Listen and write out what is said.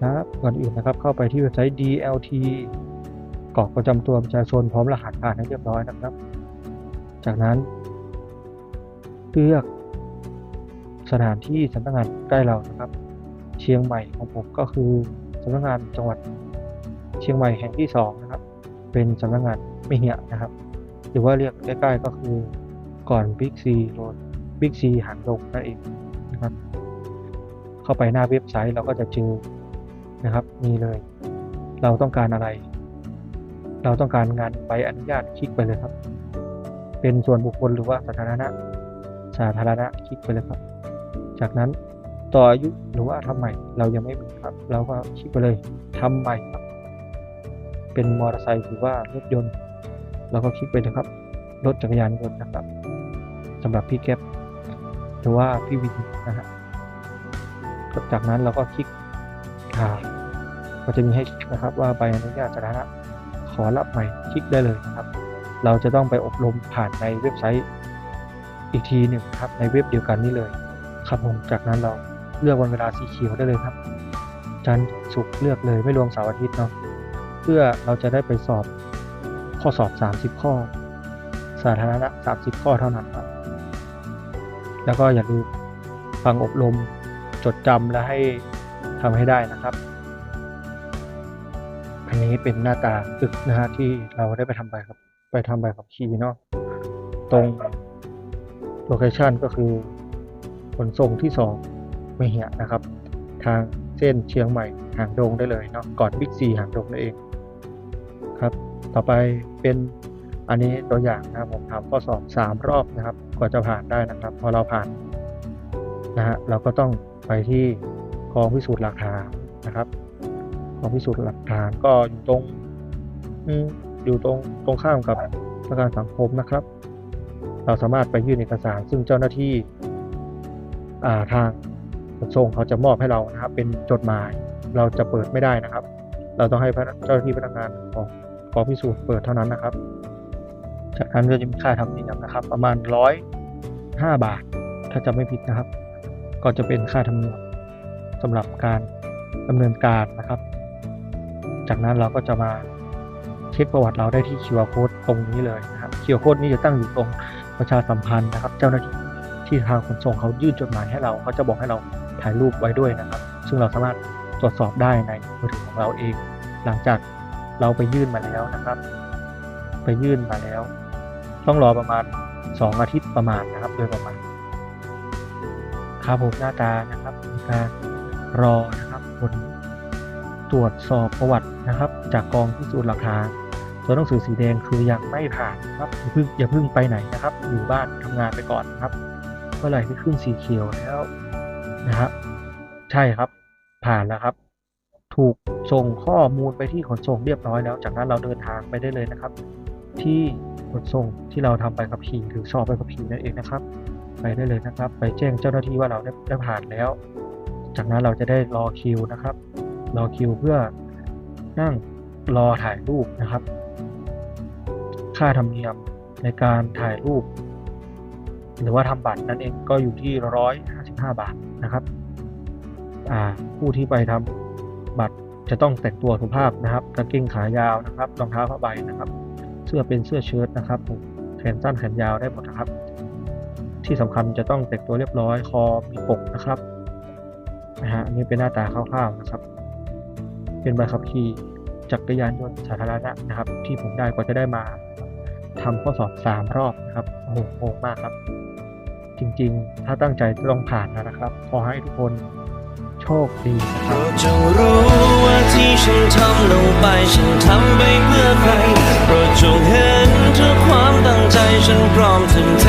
ครับก่อนอื่นนะครับ เข้าไปที่เว็บไซต์ DLT กรอกประจำตัวประชาชนพร้อมรหัสผ่านให้เรียบร้อยนะครับ จากนั้น เลือกสถานที่สำนักงานใกล้เรานะครับ เชียงใหม่ของผมก็คือสำนักงานจังหวัดเชียงใหม่แห่งที่สองนะครับ เป็นสำนักงานไม่เหียนะครับ หรือว่าเรียกใกล้ๆก็คือก่อนบิ๊กซีโรดบิ๊กซีหางดงนั่นเองนะครับ เข้าไปหน้าเว็บไซต์เราก็จะเจอ นะครับนี่เลย เราต้องการอะไร เราต้องการงานใบอนุญาตคลิกไปเลยครับ เป็นส่วนบุคคลหรือว่าสาธารณะ สาธารณะคลิกไปเลยครับ จากนั้นต่ออายุหรือว่าทำใหม่เรายังไม่มีครับ เราก็คลิกไปเลยทำใหม่ครับ เป็นมอเตอร์ไซค์หรือว่ารถยนต์เราก็คลิกไปเลยครับ รถจักรยานยนต์นะครับสำหรับพี่แก๊ปหรือว่าพี่วินนะฮะจากนั้นเราก็คลิกถ่า ก็จะมีให้คลิกนะครับว่าใบอนุญาตสาธารณะขอรับใหม่คลิกได้เลยนะครับ เราจะต้องไปอบรมผ่านในเว็บไซต์อีกทีหนึ่งครับในเว็บเดียวกันนี่เลยครับผมจากนั้นเราเลือกวันเวลาสีเขียวได้เลยครับ จันทร์ศุกร์เลือกเลยไม่รวมเสาร์อาทิตย์เนาะเพื่อเราจะได้ไปสอบข้อสอบ 30 ข้อ สาธารณะ 30 ข้อเท่านั้นครับ แล้วก็อย่าลืมฟังอบรมจดจำและให้ทำให้ได้นะครับ นนี้เป็นหน้าตาตึกนะฮะที่เราได้ไปทำใบครับ ไปทำใบขับขี่เนาะตรงโลเคชันก็คือขนส่งที่สองไม่เหียนะครับ ทางเส้นเชียงใหม่หางดงได้เลยเนาะก่อนบิ๊กซีหางดงนั่นเองครับ ต่อไปเป็นอันนี้ตัวอย่างนะครับผมทำข้อสอบสามรอบนะครับกว่าจะผ่านได้นะครับ พอเราผ่านนะฮะเราก็ต้องไปที่กองพิสูจน์หลักฐานนะครับ องพิสูจน์หลักฐานก็อยู่ตรงอยู่ตรงตรงข้ามกับประกันสังคมนะครับ เราสามารถไปยื่นเอกสาร ซึ่งเจ้าหน้าที่าทางขนส่งเขาจะมอบให้เรานะครับ เป็นจดหมายเราจะเปิดไม่ได้นะครับ เราต้องให้พนักเจ้าหน้าที่พนักงานของกองพิสูจน์เปิดเท่านั้นนะครับ จากนั้นก็จะมีค่าธรรมเนียมนะครับ ประมาณร้อยห้าบาท ถ้าจะไม่ผิดนะครับ ก็จะเป็นค่าธรรมเนียมสำหรับการดำเนินการนะครับ จากนั้นเราก็จะมาเช็คประวัติเราได้ที่ QR code ตรงนี้เลยนะครับ QR code นี้จะตั้งอยู่ตรงประชาสัมพันธ์นะครับ เจ้าหน้าที่ที่ทางขนส่งเขายื่นจดหมายให้เราเขาจะบอกให้เราถ่ายรูปไว้ด้วยนะครับ ซึ่งเราสามารถตรวจสอบได้ในมือถือของเราเอง หลังจากเราไปยื่นมาแล้วนะครับ ไปยื่นมาแล้ว ต้องรอประมาณ 2 อาทิตย์ประมาณนะครับ โดยประมาณครับผมหน้าตานะครับการรอนะครับผล ตรวจสอบประวัตินะครับ จากกองพิสูจน์หลักฐานตัวหนังสือสีแดงคือยังไม่ผ่านครับอย่าเพิ่งอย่าเพิ่งไปไหนนะครับ อยู่บ้านทำงานไปก่อนครับ เมื่อไหร่ที่ขึ้นสีเขียวแล้วนะครับใช่ครับ ผ่านแล้วครับ ถูกส่งข้อมูลไปที่ขนส่งเรียบร้อยแล้ว จากนั้นเราเดินทางไปได้เลยนะครับ ที่ขนส่งที่เราทำไปกับขี่หรือสอบไปกับขี่นั่นเองนะครับ ไปได้เลยนะครับ ไปแจ้งเจ้าหน้าที่ว่าเราได้ได้ผ่านแล้ว จากนั้นเราจะได้รอคิวนะครับ รอคิวเพื่อนั่งรอถ่ายรูปนะครับ ค่าธรรมเนียมในการถ่ายรูป หรือว่าทำบัตรนั่นเองก็อยู่ที่ร้อยห้าสิบห้าบาทนะครับผู้ที่ไปทำบัตรจะต้องแต่งตัวสุภาพนะครับกางเกงขายาวนะครับรองเท้าผ้าใบนะครับ เสื้อเป็นเสื้อเชิ้ตนะครับแขนสั้นแขนยาวได้หมดนะครับ ที่สำคัญจะต้องแต่งตัวเรียบร้อยคอมีปกนะครับนะฮะนนี้เป็นหน้าตาคร่าวๆนะครับ เป็นใบขับขี่จักรยานยนต์สาธารณะนะครับ ที่ผมได้กว่าจะได้มาทำข้อสอบสามรอบนะครับโอ้โหงงมากครับ จริงๆ ถ้าตั้งใจจะต้องผ่านนะครับ ขอให้ทุกคนโชคดีนะครับจงรู้ว่าที่ฉันทำลงไปฉันทำไปเพื่อใครโปรดจงเห็นทุกความตั้งใจฉันพร้อมทุ่มเท